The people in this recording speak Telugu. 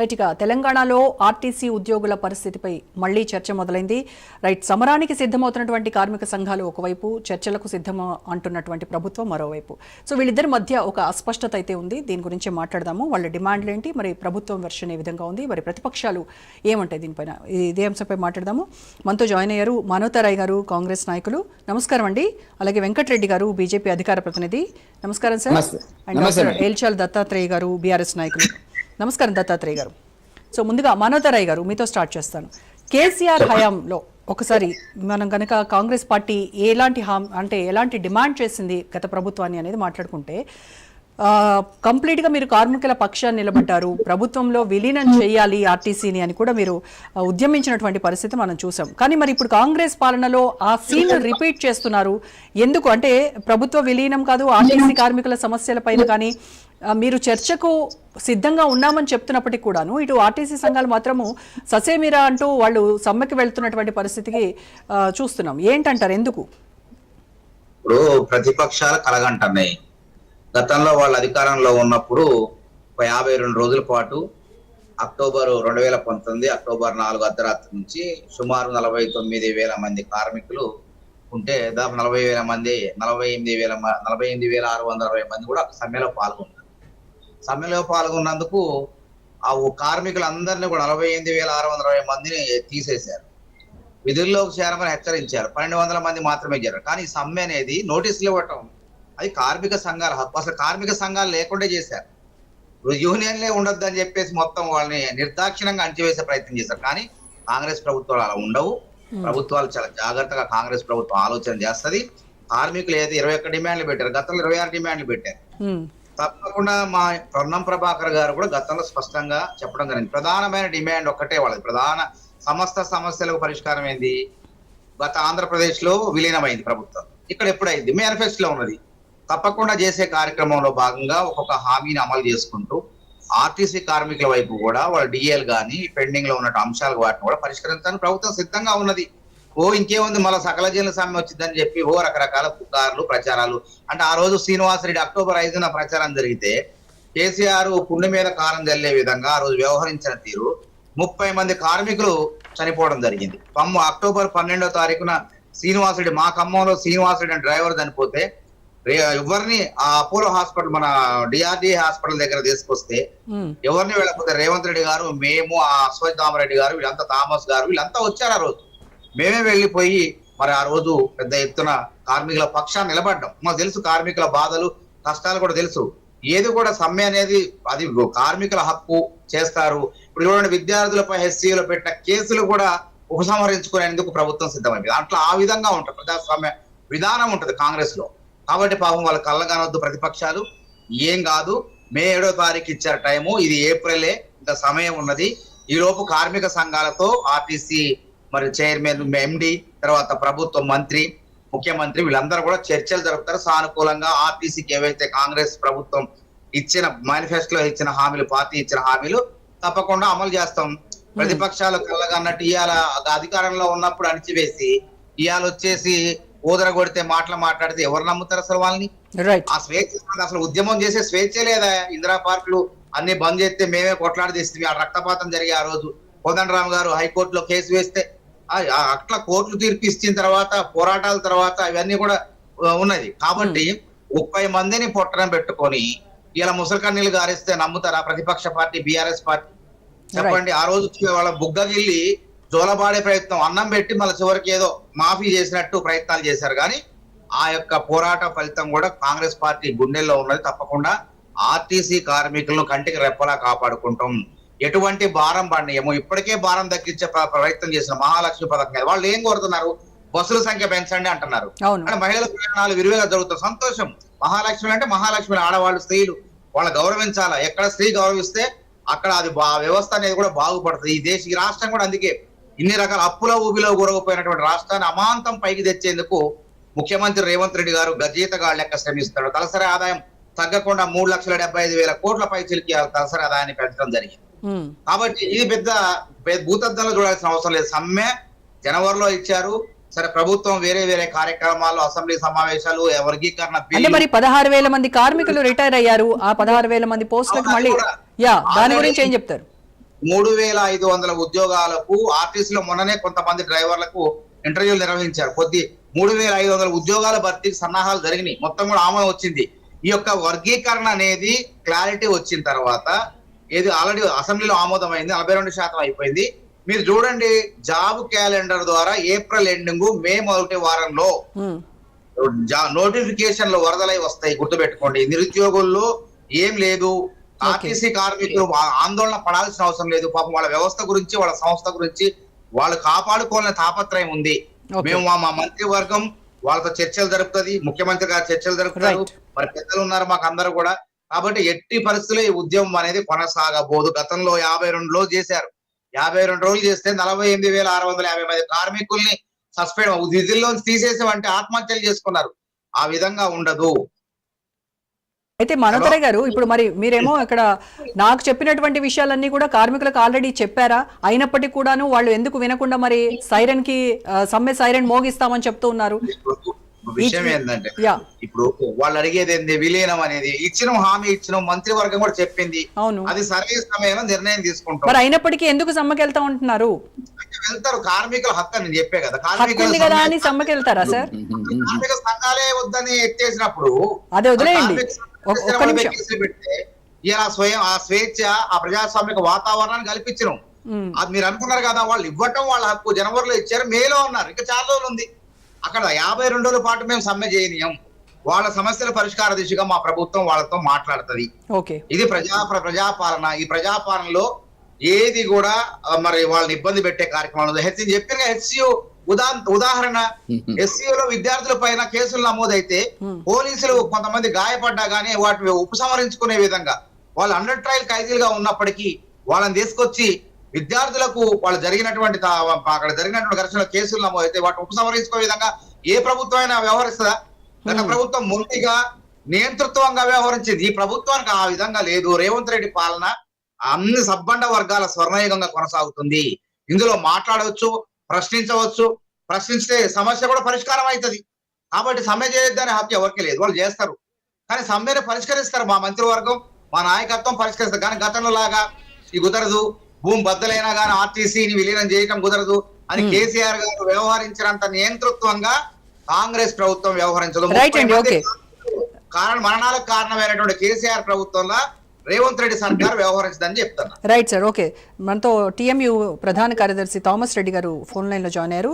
రైట్ ఇక తెలంగాణలో ఆర్టీసీ ఉద్యోగుల పరిస్థితిపై మళ్ళీ చర్చ మొదలైంది. రైట్ సమరానికి సిద్ధమవుతున్నటువంటి కార్మిక సంఘాలు ఒకవైపు చర్చలకు సిద్ధం అంటున్నటువంటి ప్రభుత్వం మరోవైపు. సో వీళ్ళిద్దరి మధ్య ఒక అస్పష్టత అయితే ఉంది. దీని గురించి మాట్లాడదాము. వాళ్ళ డిమాండ్లు ఏంటి? మరి ప్రభుత్వం వెర్షన్ ఏ విధంగా ఉంది? మరి ప్రతిపక్షాలు ఏమంటాయి దీనిపైన? ఇదే అంశంపై మాట్లాడదాము. మనతో జాయిన్ అయ్యారు మానవతారాయ్ గారు కాంగ్రెస్ నాయకులు. నమస్కారం అండి. అలాగే వెంకటరెడ్డి గారు బీజేపీ అధికార ప్రతినిధి. నమస్కారం sir. And doctor Elchal Dattatreya garu BRS నాయకులు. నమస్కారం దత్తాత్రేయ గారు. సో ముందుగా మానవతారాయ్ గారు మీతో స్టార్ట్ చేస్తాను. కేసీఆర్ హయాంలో ఒకసారి మనం కనుక కాంగ్రెస్ పార్టీ ఎలాంటి హామ్ అంటే ఎలాంటి డిమాండ్ చేసింది గత ప్రభుత్వాన్ని అనేది మాట్లాడుకుంటే కంప్లీట్గా మీరు కార్మికుల పక్షాన్ని నిలబడ్డారు ప్రభుత్వంలో విలీనం చేయాలి ఆర్టీసీని అని కూడా మీరు ఉద్యమించినటువంటి పరిస్థితి మనం చూసాం. కానీ మరి ఇప్పుడు కాంగ్రెస్ పాలనలో ఆ సీన్ రిపీట్ చేస్తున్నారు. ఎందుకు? అంటే ప్రభుత్వ విలీనం కాదు ఆర్టీసీ కార్మికుల సమస్యలపైన కానీ మీరు చర్చకు సిద్ధంగా ఉన్నామని చెప్తున్నప్పటికీ కూడాను ఇటు ఆర్టీసీ సంఘాలు మాత్రము ససేమిరా అంటూ వాళ్ళు సమ్మెకి వెళ్తున్నటువంటి పరిస్థితికి చూస్తున్నాం. ఏంటంటారు? ఎందుకు? ఇప్పుడు ప్రతిపక్షాలు కలగంటున్నాయి. గతంలో వాళ్ళు అధికారంలో ఉన్నప్పుడు ఒక యాభై రెండు రోజుల పాటు అక్టోబర్ రెండు వేల పంతొమ్మిది అక్టోబర్ నాలుగు అర్ధరాత్రి నుంచి సుమారు నలభై తొమ్మిది వేల మంది కార్మికులు ఉంటే దాదాపు నలభై వేల మంది నలభై ఎనిమిది వేల నలభై ఎనిమిది వేల ఆరు వందల అరవై మంది కూడా సమ్మెలో పాల్గొన్నారు. సమ్మెలో పాల్గొన్నందుకు ఆ కార్మికులందరినీ కూడా నలభై ఎనిమిది వేల ఆరు వందల అరవై మందిని తీసేశారు. విధుల్లోకి చేరమని హెచ్చరించారు. పన్నెండు వందల మంది మాత్రమే చేరారు కానీ ఈ సమ్మె అనేది నోటీసులు ఇవ్వటం అది కార్మిక సంఘాల హక్కు. అసలు కార్మిక సంఘాలు లేకుండా చేశారు. యూనియన్లే ఉండొద్దు అని చెప్పేసి మొత్తం వాళ్ళని నిర్దాక్షిణంగా అణచివేసే ప్రయత్నం చేశారు. కానీ కాంగ్రెస్ ప్రభుత్వాలు అలా ఉండవు. ప్రభుత్వాలు చాలా జాగ్రత్తగా కాంగ్రెస్ ప్రభుత్వం ఆలోచన చేస్తది. కార్మికులు ఏది ఇరవై ఒక్క డిమాండ్లు పెట్టారు. గతంలో ఇరవై ఆరు డిమాండ్లు పెట్టారు. తప్పకుండా మా పొన్నం ప్రభాకర్ గారు కూడా గతంలో స్పష్టంగా చెప్పడం జరిగింది. ప్రధానమైన డిమాండ్ ఒక్కటే వాళ్ళది. ప్రధాన సమస్త సమస్యలకు పరిష్కారం ఏంది? గత ఆంధ్రప్రదేశ్లో విలీనమైంది ప్రభుత్వం. ఇక్కడ ఎప్పుడైంది? మేనిఫెస్టోలో ఉన్నది. తప్పకుండా చేసే కార్యక్రమంలో భాగంగా ఒక్కొక్క హామీని అమలు చేసుకుంటూ ఆర్టీసీ కార్మికుల వైపు కూడా వాళ్ళ డిఎల్ కానీ పెండింగ్లో ఉన్న అంశాలు వాటిని కూడా పరిష్కరించడానికి ప్రభుత్వం సిద్ధంగా ఉన్నది. ఓ ఇంకేముంది మళ్ళీ సకల జైలు సమ్మె వచ్చిందని చెప్పి ఓ రకరకాల పుకార్లు ప్రచారాలు. అంటే ఆ రోజు శ్రీనివాసరెడ్డి అక్టోబర్ ఐదున ప్రచారం జరిగితే కేసీఆర్ పుండు మీద కారం జల్లే విధంగా ఆ రోజు వ్యవహరించిన తీరు ముప్పై మంది కార్మికులు చనిపోవడం జరిగింది. పమ్ము అక్టోబర్ పన్నెండో తారీఖున శ్రీనివాసరెడ్డి మా ఖమ్మంలో శ్రీనివాసరెడ్డి అనే డ్రైవర్ చనిపోతే ఎవరిని ఆ అపోలో హాస్పిటల్ మన డిఆర్డి హాస్పిటల్ దగ్గర తీసుకొస్తే ఎవరిని వెళ్ళకపోతే రేవంత్ రెడ్డి గారు మేము ఆ అశ్వత్థామరెడ్డి గారు వీళ్ళంతా థామస్ గారు వీళ్ళంతా వచ్చారు ఆ రోజు. మేమే వెళ్ళిపోయి మరి ఆ రోజు పెద్ద ఎత్తున కార్మికుల పక్షాన్ని నిలబడ్డాం. మాకు తెలుసు కార్మికుల బాధలు కష్టాలు కూడా తెలుసు. ఏది కూడా సమ్మె అనేది అది కార్మికుల హక్కు చేస్తారు. ఇప్పుడు చూడండి విద్యార్థులపై హెచ్సీలో పెట్టిన కేసులు కూడా ఉపసంహరించుకునేందుకు ప్రభుత్వం సిద్ధమైంది. దాంట్లో ఆ విధంగా ఉంటుంది. ప్రజాస్వామ్య విధానం ఉంటుంది కాంగ్రెస్లో కాబట్టి పాపం వాళ్ళ కళ్ళగానొద్దు ప్రతిపక్షాలు. ఏం కాదు మే ఏడో తారీఖు ఇచ్చారు టైము. ఇది ఏప్రిలే. ఇంకా సమయం ఉన్నది. ఈ లోపు కార్మిక సంఘాలతో ఆర్టీసీ మరి చైర్మన్ ఎండి తర్వాత ప్రభుత్వ మంత్రి ముఖ్యమంత్రి వీళ్ళందరూ కూడా చర్చలు జరుపుతారు. సానుకూలంగా ఆర్టీసీకి ఏవైతే కాంగ్రెస్ ప్రభుత్వం ఇచ్చిన మేనిఫెస్టోలో ఇచ్చిన హామీలు పార్టీ ఇచ్చిన హామీలు తప్పకుండా అమలు చేస్తాం. ప్రతిపక్షాలు కళ్ళగన్నట్టు ఇవాళ అధికారంలో ఉన్నప్పుడు అణిచివేసి ఇవాళ వచ్చేసి ఊదర కొడితే మాటలు మాట్లాడితే ఎవరు నమ్ముతారు అసలు వాళ్ళని? ఆ స్వేచ్ఛ. అసలు ఉద్యమం చేసే స్వేచ్ఛ లేదా? ఇందిరా పార్కులు అన్ని బంద్ చేస్తే మేమే కొట్లాడి తీస్తుంది ఆ రక్తపాతం జరిగే ఆ రోజు. కోదండరామ్ గారు హైకోర్టులో కేసు వేస్తే అట్లా కోర్టులు తీర్పు ఇచ్చిన తర్వాత పోరాటాల తర్వాత ఇవన్నీ కూడా ఉన్నది కాబట్టి ముప్పై మందిని పొట్టన పెట్టుకొని ఇలా ముసలికన్నీళ్ళు గారిస్తే నమ్ముతారా ప్రతిపక్ష పార్టీ బీఆర్ఎస్ పార్టీ? చెప్పండి. ఆ రోజు వాళ్ళ బుగ్గగిల్లి జోలబాడే ప్రయత్నం అన్నం పెట్టి మళ్ళీ చివరికి ఏదో మాఫీ చేసినట్టు ప్రయత్నాలు చేశారు. కానీ ఆ యొక్క పోరాట ఫలితం కూడా కాంగ్రెస్ పార్టీ గుండెల్లో ఉన్నది తప్పకుండా. ఆర్టీసీ కార్మికులను కంటికి రెప్పలా కాపాడుకుంటాం. ఎటువంటి భారం పడినాయేమో. ఇప్పటికే భారం తగ్గించే ప్ర- ప్రయత్నం చేసిన మహాలక్ష్మి పథకం వాళ్ళు ఏం కోరుతున్నారు? బస్సుల సంఖ్య పెంచండి అంటున్నారు. అంటే మహిళల ప్రయాణాలు విరివిగా జరుగుతాయి సంతోషం. మహాలక్ష్మి అంటే మహాలక్ష్మి ఆడవాళ్ళు స్త్రీలు వాళ్ళ గౌరవించాలా? ఎక్కడ స్త్రీ గౌరవిస్తే అక్కడ అది బా వ్యవస్థ అనేది కూడా బాగుపడుతుంది. ఈ దేశ ఈ రాష్ట్రం కూడా అందుకే ఇన్ని రకాల అప్పుల ఊబిలో గురగపోయినటువంటి రాష్ట్రాన్ని అమాంతం పైకి తెచ్చేందుకు ముఖ్యమంత్రి రేవంత్ రెడ్డి గారు గజీతగా లెక్క శ్రమిస్తాడు తలసరి ఆదాయం తగ్గకుండా మూడు లక్షల డెబ్బై ఐదు వేల కోట్ల పై చిలికి తలసరి ఆదాయాన్ని పెంచడం జరిగింది. కాబట్టి ఇది పెద్ద భూతద్దంలో చూడాల్సిన అవసరం లేదు. సమ్మె జనవరిలో ఇచ్చారు. సరే ప్రభుత్వం వేరే వేరే కార్యక్రమాలు అసెంబ్లీ సమావేశాలు వర్గీకరణ అంటే మరి పదహారు వేల మంది కార్మికులు రిటైర్ అయ్యారు. ఆ పదహారు వేల మంది పోస్టులకు మళ్ళీ. యా దాని గురించి ఏం చెప్తారు? మూడు వేల ఐదు వందల ఉద్యోగాలకు ఆర్టీసీలో మొన్ననే కొంతమంది డ్రైవర్లకు ఇంటర్వ్యూలు నిర్వహించారు. కొద్ది మూడు వేల ఐదు వందల ఉద్యోగాల భర్తీకి సన్నాహాలు జరిగినాయి. మొత్తం కూడా ఆమోదం వచ్చింది. ఈ యొక్క వర్గీకరణ అనేది క్లారిటీ వచ్చిన తర్వాత ఏది ఆల్రెడీ అసెంబ్లీలో ఆమోదమైంది నలభై రెండు శాతం అయిపోయింది. మీరు చూడండి జాబ్ క్యాలెండర్ ద్వారా ఏప్రిల్ ఎండింగ్ మే మొదటి వారంలో నోటిఫికేషన్లు వరదలై వస్తాయి గుర్తుపెట్టుకోండి. నిరుద్యోగుల్లో ఏం లేదు. ఆర్టీసీ కార్మికులు ఆందోళన పడాల్సిన అవసరం లేదు. పాపం వాళ్ళ వ్యవస్థ గురించి వాళ్ళ సంస్థ గురించి వాళ్ళు కాపాడుకోవాలనే తాపత్రయం ఉంది. మేము మా మా మంత్రివర్గం వాళ్ళతో చర్చలు జరుపుతుంది ముఖ్యమంత్రి గారు చర్చలు జరుపుతారు. మరి పెద్దలు ఉన్నారు మాకు అందరూ కూడా. కాబట్టి ఎట్టి పరిస్థితుల్లో ఈ ఉద్యమం అనేది కొనసాగబోదు. గతంలో యాభై రెండు రోజులు చేశారు. యాభై రెండు రోజులు చేస్తే నలభై ఎనిమిది వేల ఆరు వందల యాభై మంది కార్మికుల్ని సస్పెండ్ విధుల్లో తీసేసామంటే ఆత్మహత్యలు చేసుకున్నారు. ఆ విధంగా ఉండదు. అయితే మనోతరయ్య గారు ఇప్పుడు మరి మీరేమో ఇక్కడ నాకు చెప్పినటువంటి విషయాలన్నీ కూడా కార్మికులకు ఆల్రెడీ చెప్పారా? అయినప్పటికీ కూడాను వాళ్ళు ఎందుకు వినకుండా మరి సైరన్కి సమ్మె సైరన్ మోగిస్తామని చెప్తూ ఉన్నారు. విషయం ఏంటంటే ఇప్పుడు వాళ్ళు అడిగేది ఏంది? విలీనం అనేది. ఇచ్చిన హామీ ఇచ్చిన మంత్రివర్గం కూడా చెప్పింది. అవును. అది సరైన సమయంలో నిర్ణయం తీసుకుంటాం. మరి అయినప్పటికీ ఎందుకు సమ్మెకి వెళ్తా ఉంటున్నారు? వెళ్తారు కార్మికుల హక్కు నేను చెప్పే కదా. కార్మికుల కదా అని సమ్మెకి వెళ్తారా సార్? కార్మిక సంఘాలే వద్దని ఎత్తేసినప్పుడు అదే వదిలేయండి. ఇలా స్వయం ఆ స్వేచ్ఛ ఆ ప్రజాస్వామిక వాతావరణాన్ని కల్పించడం. అది మీరు అనుకున్నారు కదా వాళ్ళు ఇవ్వటం వాళ్ళ హక్కు. జనవరిలో ఇచ్చారు మేలో ఉన్నారు ఇంకా చాలా రోజులు ఉంది. అక్కడ యాభై రెండు రోజుల పాటు మేము సమ్మె చేయనీయం. వాళ్ళ సమస్యల పరిష్కార దిశగా మా ప్రభుత్వం వాళ్ళతో మాట్లాడుతుంది. ఓకే. ఇది ప్రజా ప్ర- ప్రజాపాలన. ఈ ప్రజాపాలనలో ఏది కూడా మరి వాళ్ళని ఇబ్బంది పెట్టే కార్యక్రమం హెచ్ చెప్పిన హెచ్సియు ఉదా ఉదాహరణ. ఎస్సీలో విద్యార్థుల పైన కేసులు నమోదైతే. పోలీసులు కొంతమంది గాయపడ్డా గానీ వాటిని ఉపసంహరించుకునే విధంగా వాళ్ళు అండర్ ట్రయల్ ఖైదీలుగా ఉన్నప్పటికీ వాళ్ళని తీసుకొచ్చి విద్యార్థులకు వాళ్ళు జరిగినటువంటి అక్కడ జరిగినటువంటి ఘర్షణ కేసులు నమోదైతే వాటిని ఉపసంహరించుకునే విధంగా ఏ ప్రభుత్వం అయినా వ్యవహరిస్తుందా? గత. ప్రభుత్వం మొండిగా నియంతృత్వంగా వ్యవహరించింది. ఈ ప్రభుత్వానికి ఆ విధంగా లేదు. రేవంత్ రెడ్డి పాలన అన్ని సబ్బండ వర్గాల స్వర్ణయుగంగా కొనసాగుతుంది. ఇందులో మాట్లాడవచ్చు ప్రశ్నించవచ్చు. ప్రశ్నిస్తే సమస్య కూడా పరిష్కారం అవుతుంది. కాబట్టి సమ్మె చేయొద్దనే హక్కు ఎవరికి లేదు. వాళ్ళు చేస్తారు. కానీ సమ్మెను పరిష్కరిస్తారు మా మంత్రివర్గం మా నాయకత్వం పరిష్కరిస్తారు. కానీ గతంలో లాగా ఈ కుదరదు. భూమి బద్దలైనా కానీ ఆర్టీసీని విలీనం చేయటం కుదరదు అని. కేసీఆర్ గారు వ్యవహరించినంత నియంతృత్వంగా కాంగ్రెస్ ప్రభుత్వం వ్యవహరించదు. కారణ మరణాలకు కారణమైనటువంటి కేసీఆర్ ప్రభుత్వంలో రేవంత్ రెడ్డి సర్కార్ వ్యవహరించదని చెప్తున్నా రైట్ సార్ ఓకే. మనతో టీఎంయూ ప్రధాన కార్యదర్శి థామస్ రెడ్డి గారు ఫోన్ లైన్లో జాయిన్ అయ్యారు.